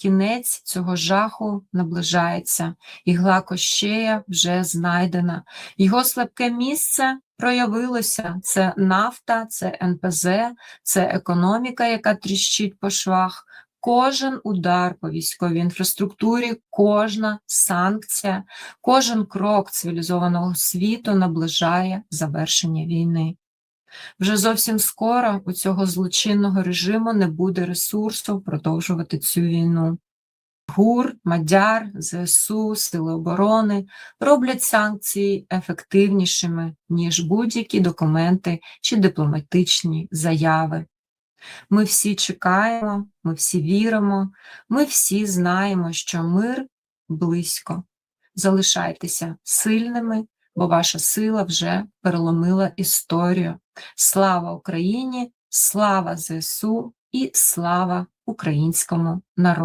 кінець цього жаху наближається, ігла кощея вже знайдена. Його слабке місце проявилося: це нафта, це НПЗ, це економіка, яка тріщить по швах. Кожен удар по військовій інфраструктурі, кожна санкція, кожен крок цивілізованого світу наближає завершення війни. Вже зовсім скоро у цього злочинного режиму не буде ресурсу продовжувати цю війну. ГУР, Мадяр, ЗСУ, Сили оборони роблять санкції ефективнішими, ніж будь-які документи чи дипломатичні заяви. Ми всі чекаємо, ми всі віримо, ми всі знаємо, що мир близько. Залишайтеся сильними, бо ваша сила вже переломила історію. Слава Україні, слава ЗСУ і слава українському народу!